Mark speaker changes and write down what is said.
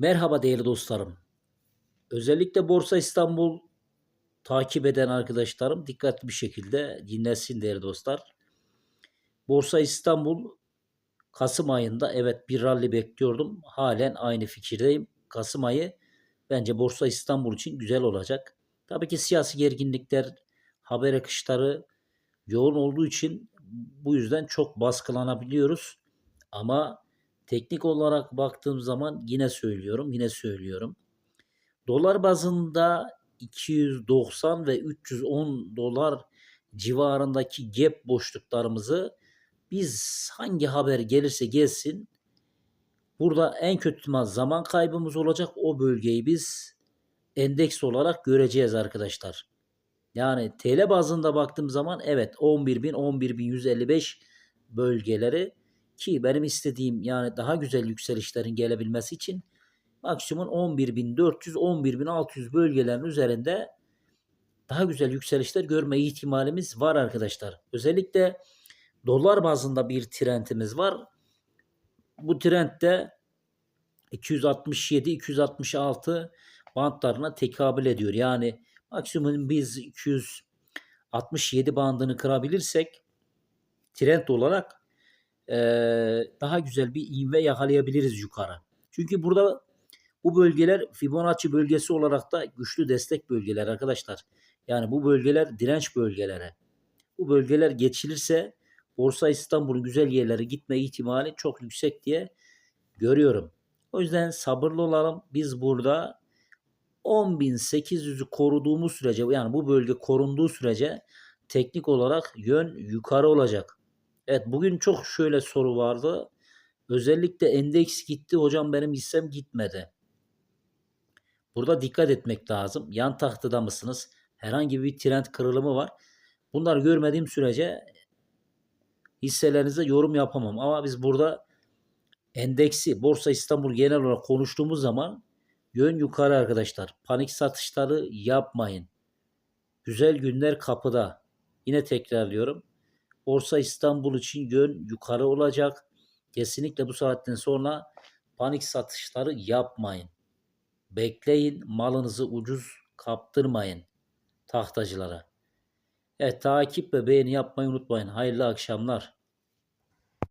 Speaker 1: Merhaba değerli dostlarım. Özellikle Borsa İstanbul takip eden arkadaşlarım dikkatli bir şekilde dinlesin değerli dostlar. Borsa İstanbul Kasım ayında evet bir rally bekliyordum. Halen aynı fikirdeyim. Kasım ayı bence Borsa İstanbul için güzel olacak. Tabii ki siyasi gerginlikler, haber akışları yoğun olduğu için bu yüzden çok baskılanabiliyoruz. Ama teknik olarak baktığım zaman yine söylüyorum, yine söylüyorum. Dolar bazında 290 ve 310 dolar civarındaki gap boşluklarımızı biz hangi haber gelirse gelsin burada en kötü zaman kaybımız olacak. O bölgeyi biz endeks olarak göreceğiz arkadaşlar. Yani TL bazında baktığım zaman evet 11.000 11.155 bölgeleri ki benim istediğim yani daha güzel yükselişlerin gelebilmesi için maksimum 11.400 11.600 bölgelerin üzerinde daha güzel yükselişler görme ihtimalimiz var arkadaşlar. Özellikle dolar bazında bir trendimiz var. Bu trendde 267 266 bantlarına tekabül ediyor. Yani maksimum biz 267 bandını kırabilirsek trend olarak daha güzel bir ivme yakalayabiliriz yukarı. Çünkü burada bu bölgeler Fibonacci bölgesi olarak da güçlü destek bölgeler arkadaşlar. Yani bu bölgeler direnç bölgeleri. Bu bölgeler geçilirse Borsa İstanbul'un güzel yerlere gitme ihtimali çok yüksek diye görüyorum. O yüzden sabırlı olalım. Biz burada 10.800'ü koruduğumuz sürece yani bu bölge korunduğu sürece teknik olarak yön yukarı olacak. Evet bugün çok şöyle soru vardı. Özellikle endeks gitti hocam benim hissem gitmedi. Burada dikkat etmek lazım. Yan tahtada mısınız? Herhangi bir trend kırılımı var. Bunlar görmediğim sürece hisselerinize yorum yapamam. Ama biz burada endeksi Borsa İstanbul genel olarak konuştuğumuz zaman yön yukarı arkadaşlar. Panik satışları yapmayın. Güzel günler kapıda. Yine tekrarlıyorum. Borsa İstanbul için yön yukarı olacak. Kesinlikle bu saatten sonra panik satışları yapmayın. Bekleyin, malınızı ucuz kaptırmayın tahtacılara. Evet takip ve beğeni yapmayı unutmayın. Hayırlı akşamlar.